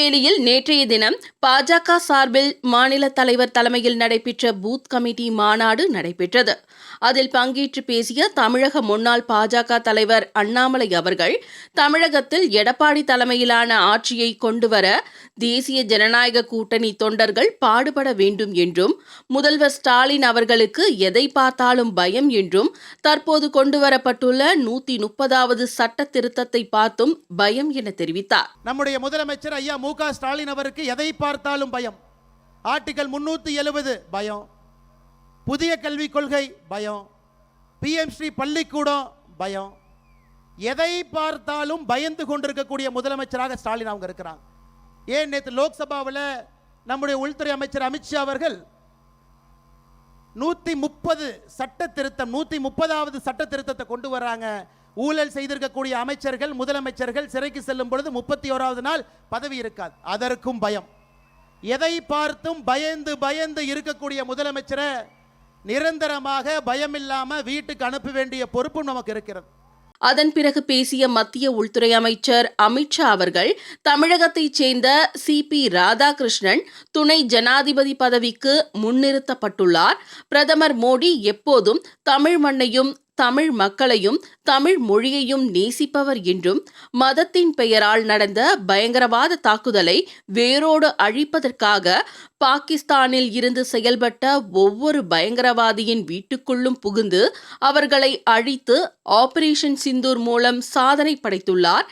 திருநெல்வேலியில் நேற்றைய தினம் பாஜக சார்பில் மாநில தலைவர் தலைமையில் நடைபெற்ற பூத் கமிட்டி மாநாடு நடைபெற்றது. அதில் பங்கேற்று பேசிய தமிழக முன்னாள் பாஜக தலைவர் அண்ணாமலை அவர்கள் தமிழகத்தில் எடப்பாடி தலைமையிலான ஆட்சியை கொண்டுவர தேசிய ஜனநாயக கூட்டணி தொண்டர்கள் பாடுபட வேண்டும் என்றும் முதல்வர் ஸ்டாலின் அவர்களுக்கு எதை பார்த்தாலும் பயம் என்றும் தற்போது கொண்டுவரப்பட்டுள்ள நூத்தி முப்பதாவது சட்ட திருத்தத்தை பார்த்தும் பயம் என தெரிவித்தார். நம்முடைய முதலமைச்சர் ஐயா மு க ஸ்டாலின் அவருக்கு எதை பார்த்தாலும் பயம்? ஆர்டிகல் முன்னூத்தி எழுபது பயம். புதிய கல்விக் கொள்கை பயம். பிஎம்ஸ்ரீ பள்ளிக்கூடம் பயம். எதை பார்த்தாலும் பயந்து கொண்டிருக்கக்கூடிய முதலமைச்சராக ஸ்டாலின் அவங்க இருக்கிறாங்க. ஏன் நேற்று லோக்சபாவில் நம்முடைய உள்துறை அமைச்சர் அமித்ஷா அவர்கள் நூத்தி முப்பது சட்ட திருத்தம் நூத்தி முப்பதாவது சட்ட திருத்தத்தை கொண்டு வர்றாங்க ஊழல் செய்திருக்கக்கூடிய அமைச்சர்கள் முதலமைச்சர்கள் சிறைக்கு செல்லும் பொழுது முப்பத்தி ஓராவது நாள் பதவி இருக்காது. அதற்கும் பயம். எதை பார்த்தும் பயந்து பயந்து இருக்கக்கூடிய முதலமைச்சரை நிரந்தரமாக பயமில்லாம வீட்டுக்கு அனுப்ப வேண்டிய பொறுப்பும் நமக்கு இருக்கிறது. அதன் பிறகு பேசிய மத்திய உள்துறை அமைச்சர் அமித்ஷா அவர்கள் தமிழகத்தைச் சேர்ந்த சி. பி. ராதாகிருஷ்ணன் துணை ஜனாதிபதி பதவிக்கு முன்னிறுத்தப்பட்டுள்ளார். பிரதமர் மோடி எப்போதும் தமிழ் மண்ணையும் தமிழ் மக்களையும் தமிழ் மொழியையும் நேசிப்பவர் என்றும் மதத்தின் பெயரால் நடந்த பயங்கரவாத தாக்குதலை வேரோடு அழிப்பதற்காக பாகிஸ்தானில் இருந்து செயல்பட்ட ஒவ்வொரு பயங்கரவாதியின் வீட்டுக்குள்ளும் புகுந்து அவர்களை அழித்து ஆபரேஷன் சிந்தூர் மூலம் சாதனை படைத்துள்ளார்.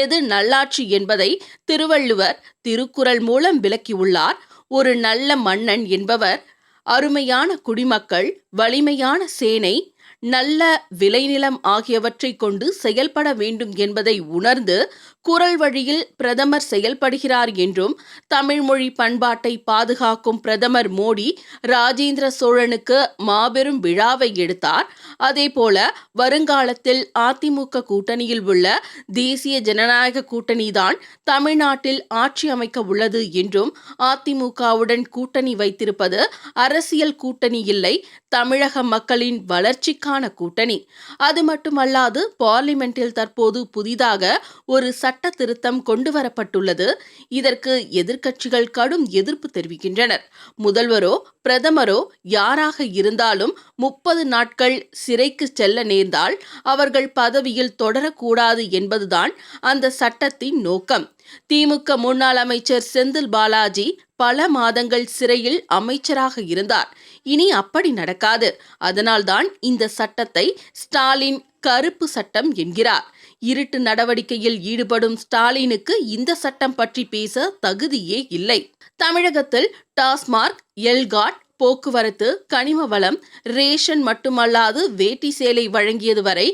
எது நல்லாட்சி என்பதை திருவள்ளுவர் திருக்குறள் மூலம் விளக்கியுள்ளார். ஒரு நல்ல மன்னன் என்பவர் அருமையான குடிமக்கள் வலிமையான சேனை நல்ல விளைநிலம் ஆகியவற்றை கொண்டு செயல்பட வேண்டும் என்பதை உணர்ந்து குரல் வழியில் பிரதமர் செயல்படுகிறார் என்றும் தமிழ்மொழி பண்பாட்டை பாதுகாக்கும் பிரதமர் மோடி ராஜேந்திர சோழனுக்கு மாபெரும் விழாவை எடுத்தார். அதேபோல வருங்காலத்தில் அதிமுக கூட்டணியில் உள்ள தேசிய ஜனநாயக கூட்டணிதான் தமிழ்நாட்டில் ஆட்சி அமைக்க உள்ளது என்றும் அதிமுகவுடன் கூட்டணி வைத்திருப்பது அரசியல் கூட்டணி இல்லை தமிழக மக்களின் இதற்கான கூட்டணி. அது மட்டுமல்லாது பார்லிமெண்டில் தற்போது புதிதாக ஒரு சட்ட திருத்தம் கொண்டு வரப்பட்டுள்ளது இதற்கு எதிர்க்கட்சிகள் கடும் எதிர்ப்பு தெரிவிக்கின்றனர். முதல்வரோ பிரதமரோ யாராக இருந்தாலும் முப்பது நாட்கள் சிறைக்கு செல்ல நேர்ந்தால் அவர்கள் பதவியில் தொடரக்கூடாது என்பதுதான் அந்த சட்டத்தின் நோக்கம். திமுக முன்னாள் அமைச்சர் செந்தில் பாலாஜி பல மாதங்கள் சிறையில் அமைச்சராக இருந்தார். இனி அப்படி நடக்காது. அதனால்தான் இந்த சட்டத்தை ஸ்டாலின் கருப்பு சட்டம் என்கிறார். இருட்டு நடவடிக்கையில் ஈடுபடும் ஸ்டாலினுக்கு இந்த சட்டம் பற்றி பேச தகுதியே இல்லை. தமிழகத்தில் டாஸ்மார்க் எல்காட் போக்குவரத்து கனிம வளம் ரேஷன் மட்டுமல்லாது வேட்டி சேலை வழங்கியது வரை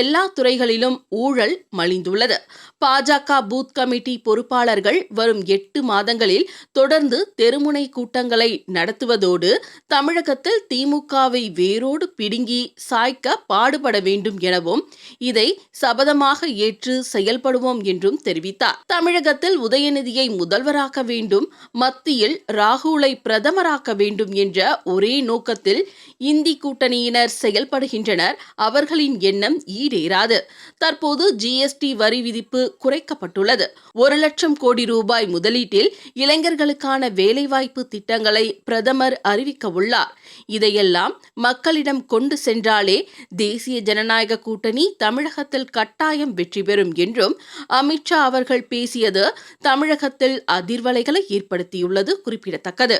எல்லா துறைகளிலும் ஊழல் மலிந்துள்ளது. பாஜக பூத் கமிட்டி பொறுப்பாளர்கள் வரும் எட்டு மாதங்களில் தொடர்ந்து தெருமுனை கூட்டங்களை நடத்துவதோடு தமிழகத்தில் திமுகவை வேரோடு பிடுங்கி சாய்க்க பாடுபட வேண்டும் எனவும் இதை சபதமாக ஏற்று செயல்படுவோம் என்றும் தெரிவித்தார். தமிழகத்தில் உதயநிதியை முதல்வராக்க வேண்டும் மத்தியில் ராகுலை பிரதமராக்க வேண்டும் என்ற ஒரே நோக்கத்தில் இந்தி கூட்டணியினர் செயல்படுகின்றனர். அவர்களின் எண்ணம் ஈடேறாது. தற்போது ஜிஎஸ்டி வரி விதிப்பு குறைக்கப்பட்டுள்ளது. ஒரு லட்சம் கோடி ரூபாய் முதலீட்டில் இளைஞர்களுக்கான வேலைவாய்ப்பு திட்டங்களை பிரதமர் அறிவிக்க உள்ளார் இதையெல்லாம் மக்களிடம் கொண்டு சென்றாலே தேசிய ஜனநாயக கூட்டணி தமிழகத்தில் கட்டாயம் வெற்றி பெறும் என்றும் அமித்ஷா அவர்கள் பேசியது தமிழகத்தில் அதிர்வலைகளை ஏற்படுத்தியுள்ளது குறிப்பிடத்தக்கது.